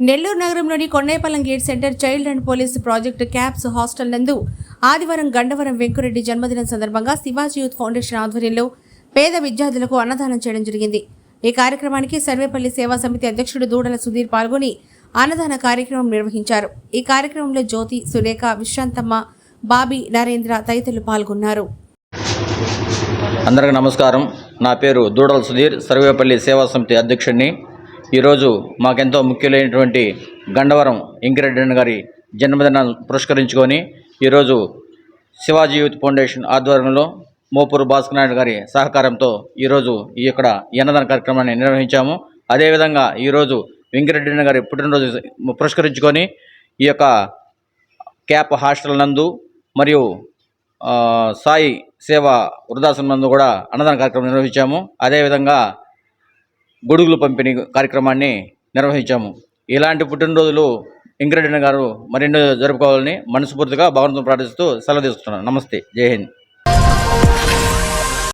నెల్లూరు నగరంలోని Kondepallam gate centre child and police project caps hostel నందు ఆదివారం గండవరం వెంకురెడ్డి జన్మదినం సందర్భంగా శివాజీ యూత్ ఫౌండేషన్ ఆధ్వర్యంలో పేద విద్యార్థులకు అన్నదానం చేయడం జరిగింది. ఈ కార్యక్రమానికి సర్వేపల్లి సేవా సమితి అధ్యక్షుడు దూడల సుధీర్ పాల్గొని అన్నదాన కార్యక్రమం నిర్వహించారు. ఈ కార్యక్రమంలో జ్యోతి సురేఖ విశ్రాంతమ్మ బాబీ నరేంద్ర తదితరులు పాల్గొన్నారు. అందరికీ నమస్కారం. నా పేరు దూడల సుధీర్ సర్వేపల్లి సేవా సమితి అధ్యక్షుడిని. ఈరోజు మాకెంతో ముఖ్యులైనటువంటి గండవరం ఇంకిరెడ్డి గారి జన్మదినాన్ని పురస్కరించుకొని ఈరోజు శివాజీ యూత్ ఫౌండేషన్ ఆధ్వర్యంలో మోపూరు భాస్కర్ నాయుడు గారి సహకారంతో ఈరోజు ఈ యొక్క ఈ కార్యక్రమాన్ని నిర్వహించాము. అదేవిధంగా ఈరోజు వెంకరెడ్డి గారి పుట్టినరోజు పురస్కరించుకొని ఈ యొక్క క్యాప్ హాస్టల్ నందు మరియు సాయి సేవ వృద్ధాశ్రమం నందు కూడా అన్నదాన కార్యక్రమం నిర్వహించాము. అదేవిధంగా గొడుగులు పంపిణీ కార్యక్రమాన్ని నిర్వహించాము. ఇలాంటి పుట్టినరోజులు వెంకరెడ్డి గారు మరెన్నో జరుపుకోవాలని మనస్ఫూర్తిగా భగవంతుని ప్రార్థిస్తూ సెలవు తీసుకుంటున్నాను. నమస్తే. జై హింద్.